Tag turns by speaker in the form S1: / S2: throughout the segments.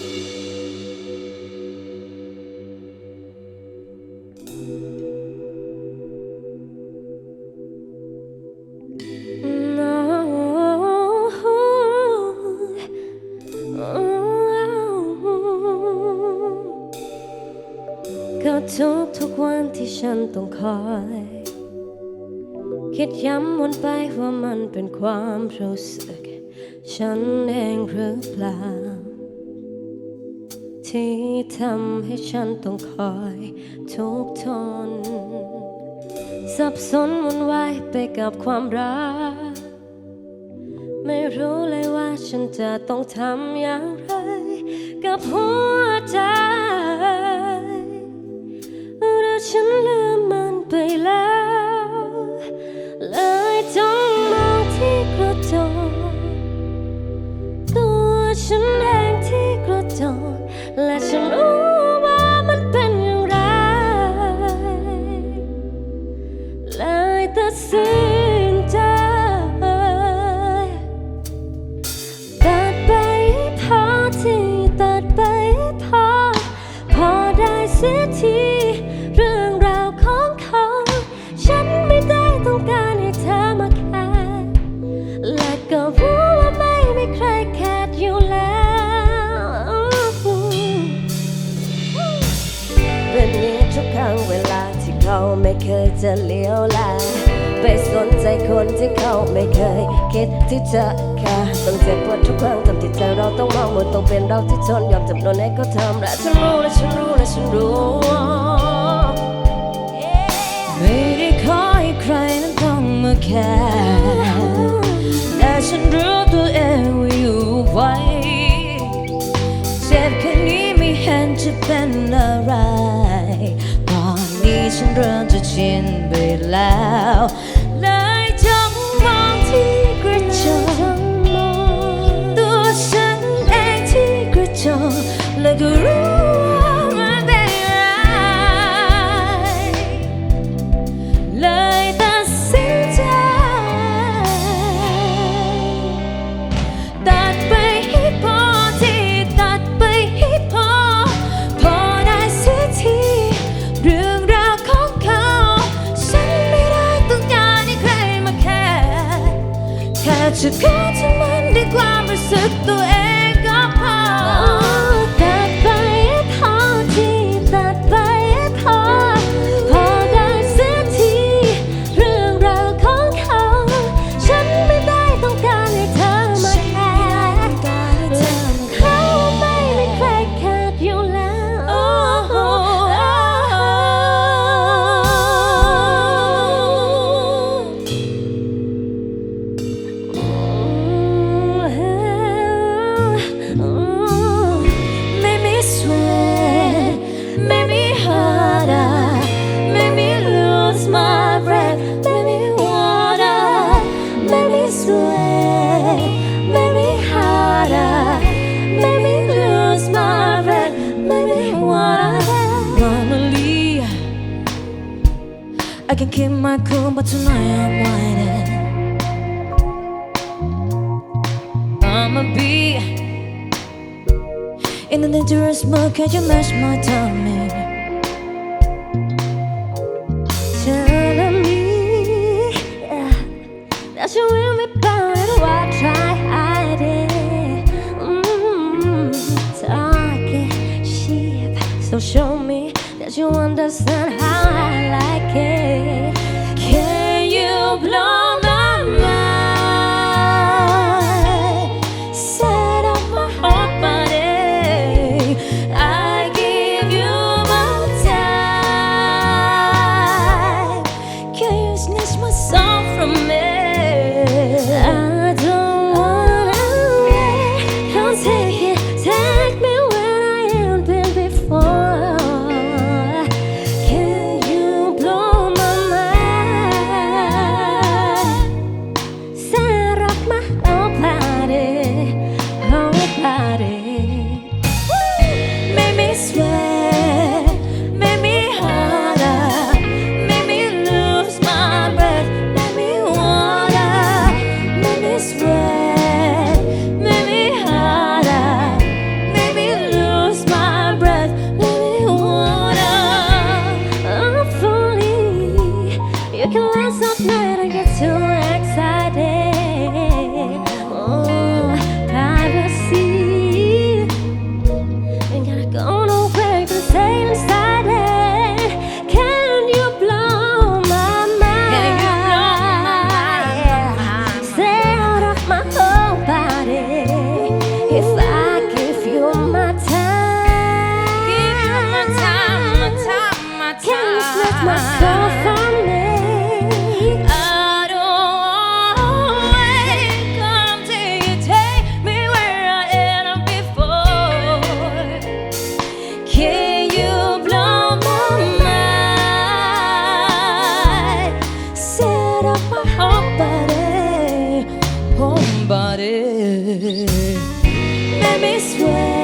S1: ก็ทุกทุกวันที่ฉันต้องคอย คิดย้ำวนไปว่ามันเป็นความรู้สึก ฉันเองหรือเปล่า ที่ทำให้ฉันต้องคอยทุกทน สับสนวุ่นวายไปกับความรัก ไม่รู้เลยว่าฉันจะต้องทำอย่างไร กับหัวใจหรือฉันลืมมันไปแล้ว เลยจ้องมองที่กระจกตัวฉันเอง นใจคนที่เขาไม่เคย คิดที่จะค่ต้องเจ็บปวดทุกครั้งทำที่ใจเราต้องมองหมดต้องเป็นเราที่ทนยอมจำนนให้เขาทำและฉันรู้และฉันรู้และฉันรู้
S2: ไม่ได้ขอให้ใครนั้นต้องมาแคร์แต่ฉันรู้ตัวเองว่าอยู่ไว้เจ็บแค่นี้ไม่เห็นจะเป็นอะไรตอนนี้ฉันเริ่มจะชินไปแล้ว จะขอทำมันด้วยความรู้สึกตัวเองก็พอ Keep my cool, but tonight I'm whining. I'ma be in a dangerous mood, can you match my timing?
S1: Telling me that you will be bound while I try Let me
S3: swear.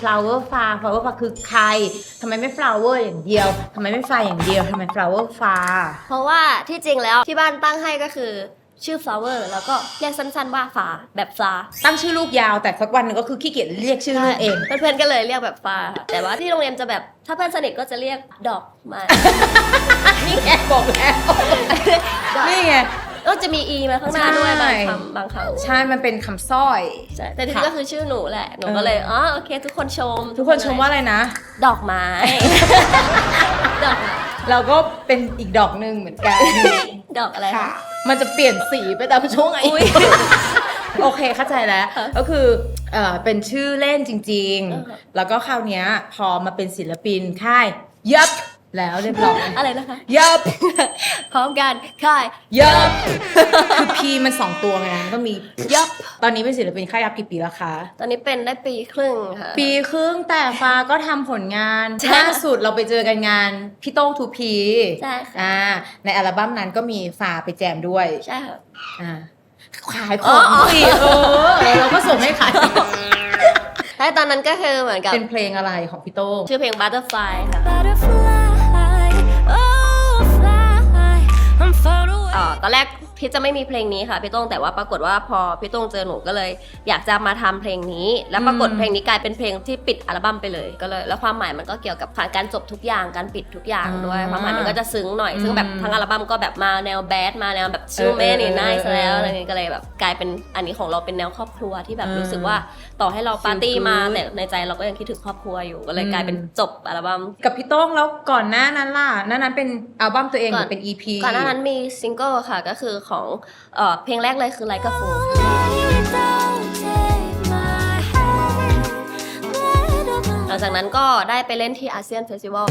S3: Flower far flower far คือใครทำไมไม่ flower อย่างเดียวทำไมไม่ far อย่างเดียวทำไม flower far
S4: เพราะว่าที่จริงแล้วที่บ้านตั้งให้ก็คือชื่อ flower แล้วก็เรียกสั้นๆว่าฟ้าแบบฟ้า
S3: ตั้งชื่อลูกยาวแต่สักวันหนึ่งก็คือขี้เกียจเรียกชื่อลูกเอง
S4: เพื่อนๆก็เลยเรียกแบบฟ้า แต่ว่าที่โรงเรียนจะแบบถ้าเพื่อนสนิทก็จะเรียกดอกไมา
S3: นี่ไงบอกแล้ว นี่ไง
S4: ก็จะมี e มาข้างหน้าด้วย
S3: ใช่
S4: บางคำบางคำ
S3: ใช่ มันเป็นคำสร้อย
S4: ใช่แต่ที่
S3: ค่ะ
S4: ก็คือชื่อหนูแหละ หนู
S3: เออ
S4: ก็เลย อ๋อ โอเค ทุกคนชม
S3: ทุกคนชมว่าอะไรนะ
S4: ดอกไม้ ดอก
S3: เราก็เป็นอีกดอกหนึ่งเหมือนกัน
S4: ดอกอะไร
S3: ค่ะ
S4: คะ
S3: มันจะเปลี่ยนสีไปตามช่วงอายุ
S4: อุ๊ย
S3: โอเคเข้าใจแล้ว
S4: ค่ะ
S3: ก็คือเอ่อเป็นชื่อเล่นจริง
S4: อ่าฮะ
S3: ๆแล้วก็คราวเนี้ยพอมาเป็นศิลปินค่ายยับ แล้วเรียบร้อย
S4: อะไรนะคะ
S3: ยับ
S4: พร้อมกันค่าย
S3: ยับ คือพีมันสองตัวไงมันก็มี ยับ ตอนนี้เป็นศิลปินค่ายยับกี่ปีแล้วคะ
S4: ตอนนี้เป็นได้ปีครึ่งค่ะ
S3: ปีครึ่งแต่ฟ้าก็ทำผลงาน
S4: ใช่
S3: ล่าสุดเราไปเจอกันงานพี่โต้งทูพี
S4: ใช่ค่ะ
S3: อ่าในอัลบั้มนั้นก็มีฟ้าไปแจมด้วย
S4: ใช่ค่ะ
S3: อ่าขายของ
S4: อ๋อ
S3: สิเออเราก็ส่งให้ขาย
S4: ใช่ตอนนั้นก็คือเหมือนกับ
S3: เป็นเพลงอะไรของพี่โต้ง
S4: ชื่อเพลง Butterfly ค่ะ
S1: Butterfly,
S4: ตอนแรก พี่จะไม่มีเพลงนี้ค่ะพี่โต้งแต่ว่าปรากฏว่าพอพี่โต้งเจอหนูก็เลย อยากจะมาทำเพลงนี้ แล้วปรากฏ
S3: อืม
S4: เพลงนี้กลายเป็นเพลงที่ปิดอัลบั้มไปเลยก็เลย แล้วความหมายมันก็เกี่ยวกับการจบทุกอย่างการปิดทุกอย่างด้วย
S3: อ่า
S4: ความหมายมันก็จะซึ้งหน่อยซึ่งแบบ
S3: อืม
S4: ทั้งอัลบั้มก็แบบมาแนวแบดมาแนวแบบชู
S3: เออ
S4: เมนี่
S3: เออ
S4: น่า
S3: เออ
S4: แล้ว
S3: เอออ
S4: อะไรเงี้ยก็เลยแบบกลายเป็นอันนี้ของเราเป็นแนวครอบครัวที่แบบ
S3: เออ
S4: รู้สึกว่าต่อให้เราปาร์ตี้
S3: Feel good
S4: มาแต่ในใจเราก็ยังคิดถึงครอบครัวอยู่ก็เลย
S3: อืม
S4: กลายเป็นจบอัลบั้ม
S3: กับพี่โต้งแล้วก่อนหน้านั้นล่ะหน้านั้นเป็นอัลบั้มตัวเองห
S4: ก่
S3: รืออนเป็น EP
S4: ก่อนหน้านั้นมีซิงเกิลค่ะก็คือของเอ่อเพลงแรกเลยคือ Like a Fool
S1: Don't take my hand, let up
S4: หลังจากนั้นก็ได้ไปเล่นที่อาเซียนเฟสติวัล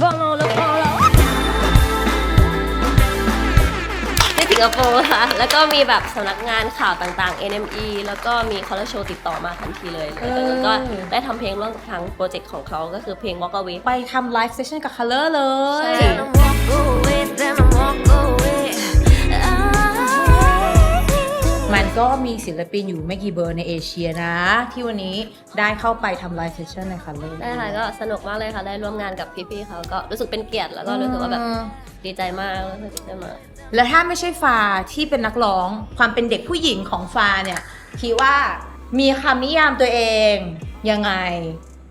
S4: ที่สิงคโปร์ค่ะ แล้วก็มีแบบสำนักงานข่าวต่างๆ NME แล้วก็มีคอร์โชว์ติดต่อมาทันทีเลย
S3: เออ
S4: แล้วก็ได้ทำเพลงร่วมกับทางโปรเจกต์ของเขาก็คือเพลง Walk Away
S3: ไปทำไลฟ์เซสชั่นกับ Color เลย ก็มีศิลปินอยู่ไม่กี่เบอร์ในเอเชียนะ ที่วันนี้ได้เข้าไปทำไลฟ์เซสชั่นใน Color
S4: ได้ค่ะก็สนุกมากเลยค่ะ ได้ร่วมงานกับพี่ๆเขาก็รู้สึกเป็นเกียรติแล้วก็รู้สึกว่าแบบดีใจมากรู้สึกดีใจมาก
S3: แล้วถ้าไม่ใช่ฟาที่เป็นนักร้องความเป็นเด็กผู้หญิงของฟาเนี่ยคิดว่ามีคำนิยามตัวเองยังไง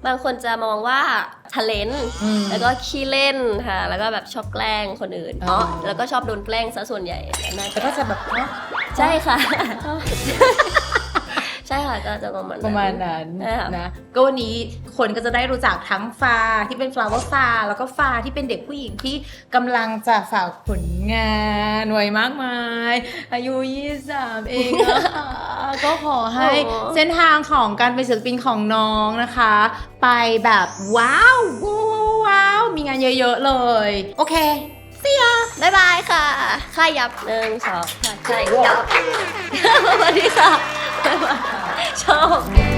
S4: บางคนจะมองว่าทะเลน
S3: อืม
S4: แล้วก็ขี้เล่นค่ะ แล้วก็แบบชอบแกล้งคนอื่น
S3: อ๋อ
S4: แล้วก็ชอบโดนแกล้งซะส่วนใหญ่น่า
S3: แต่ก็จะแบบเนอะ
S4: ใช่ค่ะ ใช่ค่ะก็จะประมาณ
S3: ประมาณนั้น
S4: ใช่ค่ะ
S3: นะ ก็วันนี้คนก็จะได้รู้จักทั้งฟาที่เป็น flower ฟาแล้วก็ฟาที่เป็นเด็กผู้หญิงที่กำลังจะฝากผลงานไว้มากมาย อายุ 23 เองนะคะก็ขอให้เส้นทางของการเป็นศิลปินของน้องนะคะ ไปแบบว้าวว้าวว้าวมีงานเยอะๆเลย โอเค
S4: บ๊ายบายค่ะ ค่ายยับหนึ่งสองค่ะค่ายยับสวัสดีค่ะบ๊ายบายชอบ